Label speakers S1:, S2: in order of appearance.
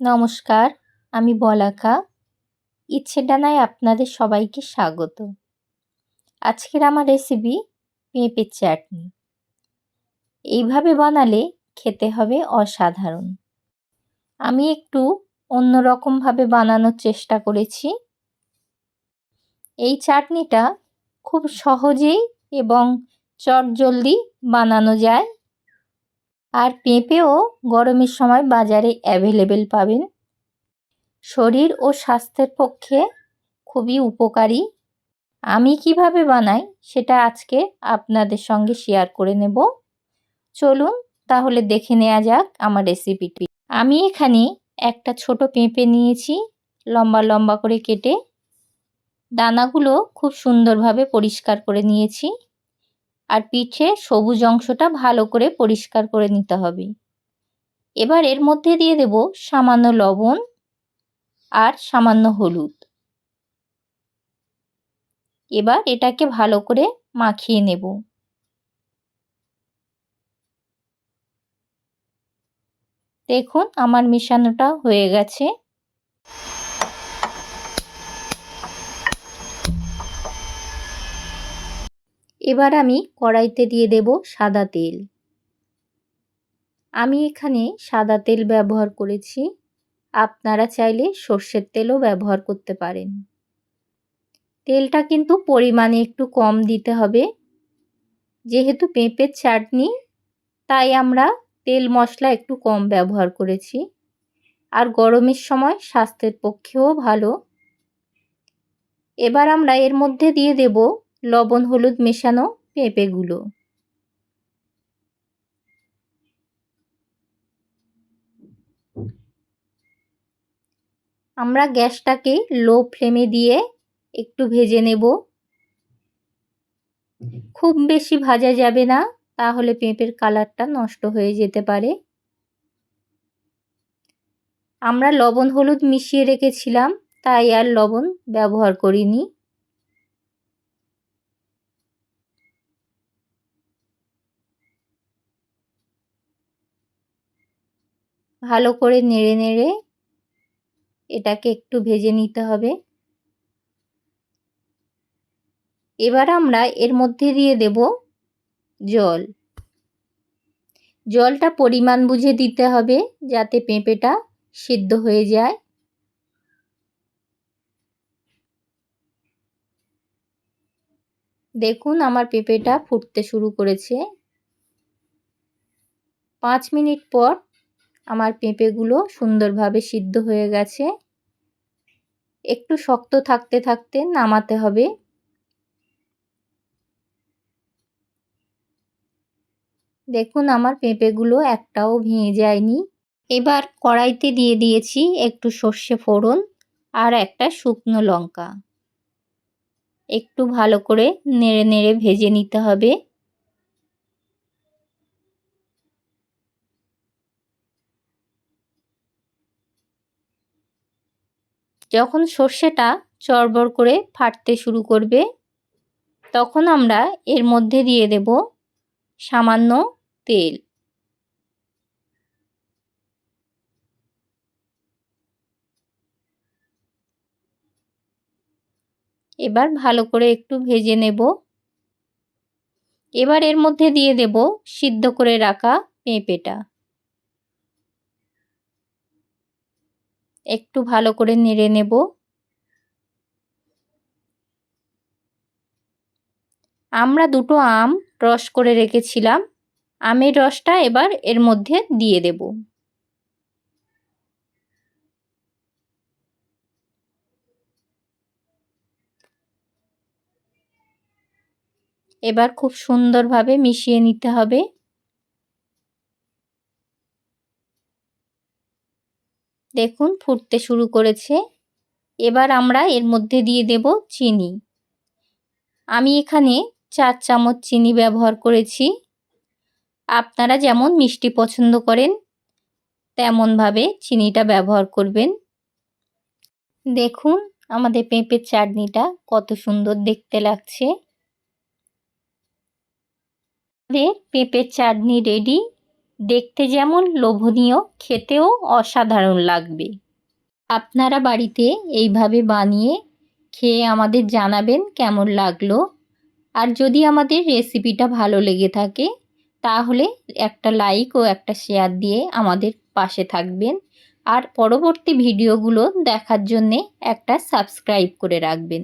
S1: নমস্কার, আমি বলাকা। ইচ্ছে ডানায় আপনাদের সবাইকে স্বাগত। আজকের আমার রেসিপি পেঁপের চাটনি। এইভাবে বানালে খেতে হবে অসাধারণ। আমি একটু অন্যরকমভাবে বানানোর চেষ্টা করেছি। এই চাটনিটা খুব সহজেই এবং চটজলদি বানানো যায়। আর পেঁপেও গরমের সময় বাজারে অ্যাভেলেবেল পাবেন। শরীর ও স্বাস্থ্যের পক্ষে খুবই উপকারী। আমি কীভাবে বানাই সেটা আজকে আপনাদের সঙ্গে শেয়ার করে নেব। চলুন তাহলে দেখে নেওয়া যাক আমার রেসিপিটি আমি এখানে একটা ছোট পেঁপে নিয়েছি, লম্বা লম্বা করে কেটে। দানাগুলো খুব সুন্দরভাবে পরিষ্কার করে নিয়েছি। আর পিঠে সবুজ অংশটা ভালো করে পরিষ্কার করে নিতে হবে। এবার এর মধ্যে দিয়ে দেব সামান্য লবণ আর সামান্য হলুদ। এবার এটাকে ভালো করে মাখিয়ে নেব। দেখুন, আমার মিশানোটা হয়ে গেছে। এবার আমি কড়াইতে দিয়ে দেব সাদা তেল। আমি এখানে সাদা তেল ব্যবহার করেছি। আপনারা চাইলে সর্ষের তেলও ব্যবহার করতে পারেন। তেলটা কিন্তু পরিমাণে একটু কম দিতে হবে। যেহেতু পেঁপের চাটনি, তাই আমরা তেল মশলা একটু কম ব্যবহার করেছি। আর গরমের সময় স্বাস্থ্যের পক্ষেও ভালো। এবার আমরা এর মধ্যে দিয়ে দেব লবণ, হলুদ মেশানো পেঁপেগুলো। আমরা গ্যাসটাকে লো ফ্লেমে দিয়ে একটু ভেজে নেব। খুব বেশি ভাজা যাবে না, তাহলে পেঁপের কালারটা নষ্ট হয়ে যেতে পারে। আমরা লবণ, হলুদ মিশিয়ে রেখেছিলাম, তাই আর লবণ ব্যবহার করিনি। ভালো করে নেড়ে নেড়ে এটাকে একটু ভেজে নিতে হবে। এবার আমরা এর মধ্যে দিয়ে দেব জল। জলটা পরিমাণ বুঝে দিতে হবে যাতে পেঁপেটা সিদ্ধ হয়ে যায়। দেখুন আমার পেঁপেটা ফুটতে শুরু করেছে। পাঁচ মিনিট পর আমার পেঁপেগুলো সুন্দরভাবে সিদ্ধ হয়ে গেছে। একটু শক্ত থাকতে থাকতে নামাতে হবে। দেখুন, আমার পেঁপেগুলো একটাও ভেঙে যায়নি। এবার কড়াইতে দিয়ে দিয়েছি একটু সর্ষে ফোড়ন আর একটা শুকনো লঙ্কা। একটু ভালো করে নেড়ে নেড়ে ভেজে নিতে হবে। যখন সর্ষেটা চড়বড় করে ফাটতে শুরু করবে, তখন আমরা এর মধ্যে দিয়ে দেব সামান্য তেল। এবার ভালো করে একটু ভেজে নেব। এবার এর মধ্যে দিয়ে দেব সিদ্ধ করে রাখা পেঁপেটা। একটু ভালো করে নেড়ে নেব। আমরা দুটো আম রস করে রেখেছিলাম। আমের রসটা এবার এর মধ্যে দিয়ে দেব। এবার খুব সুন্দরভাবে মিশিয়ে নিতে হবে। দেখুন, ফুটতে শুরু করেছে। এবার আমরা এর মধ্যে দিয়ে দেব চিনি। আমি এখানে চার চামচ চিনি ব্যবহার করেছি। আপনারা যেমন মিষ্টি পছন্দ করেন, তেমনভাবে চিনিটা ব্যবহার করবেন। দেখুন, আমাদের পেঁপের চাটনিটা কত সুন্দর দেখতে লাগছে। আমাদের পেঁপের চাটনি রেডি। দেখতে যেমন লোভনীয়, খেতেও অসাধারণ লাগবে। আপনারা বাড়িতে এইভাবে বানিয়ে খেয়ে আমাদের জানাবেন কেমন লাগল। আর যদি আমাদের রেসিপিটা ভালো লেগে থাকে, তাহলে একটা লাইক ও একটা শেয়ার দিয়ে আমাদের পাশে থাকবেন। আর পরবর্তী ভিডিওগুলো দেখার জন্যে একটা সাবস্ক্রাইব করে রাখবেন।